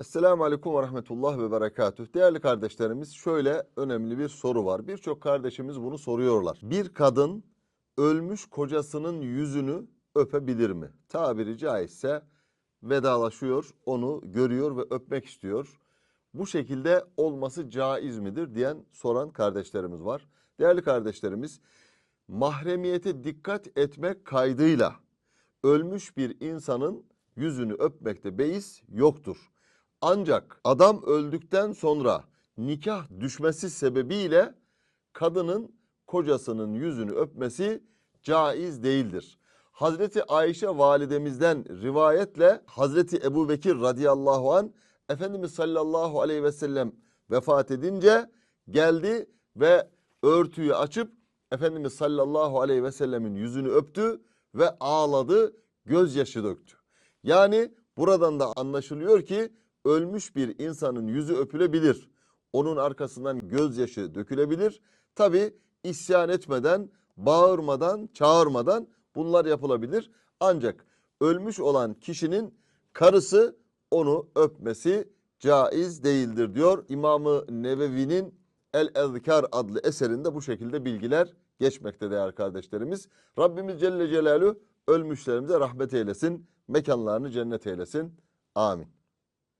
Esselamu Aleyküm ve Rahmetullah ve Berekatüh. Değerli kardeşlerimiz şöyle önemli bir soru var. Birçok kardeşimiz bunu soruyorlar. Bir kadın ölmüş kocasının yüzünü öpebilir mi? Tabiri caizse vedalaşıyor, onu görüyor ve öpmek istiyor. Bu şekilde olması caiz midir diyen soran kardeşlerimiz var. Değerli kardeşlerimiz mahremiyete dikkat etmek kaydıyla ölmüş bir insanın yüzünü öpmekte beis yoktur. Ancak adam öldükten sonra nikah düşmesi sebebiyle kadının kocasının yüzünü öpmesi caiz değildir. Hazreti Ayşe validemizden rivayetle Hazreti Ebu Bekir radıyallahu an Efendimiz sallallahu aleyhi ve sellem vefat edince geldi ve örtüyü açıp Efendimiz sallallahu aleyhi ve sellemin yüzünü öptü ve ağladı, gözyaşı döktü. Yani buradan da anlaşılıyor ki ölmüş bir insanın yüzü öpülebilir. Onun arkasından gözyaşı dökülebilir. Tabi isyan etmeden, bağırmadan, çağırmadan bunlar yapılabilir. Ancak ölmüş olan kişinin karısı onu öpmesi caiz değildir diyor. İmamı Nevevi'nin El Ezkar adlı eserinde bu şekilde bilgiler geçmekte değerli kardeşlerimiz. Rabbimiz Celle Celaluhu ölmüşlerimize rahmet eylesin, mekanlarını cennet eylesin. Amin.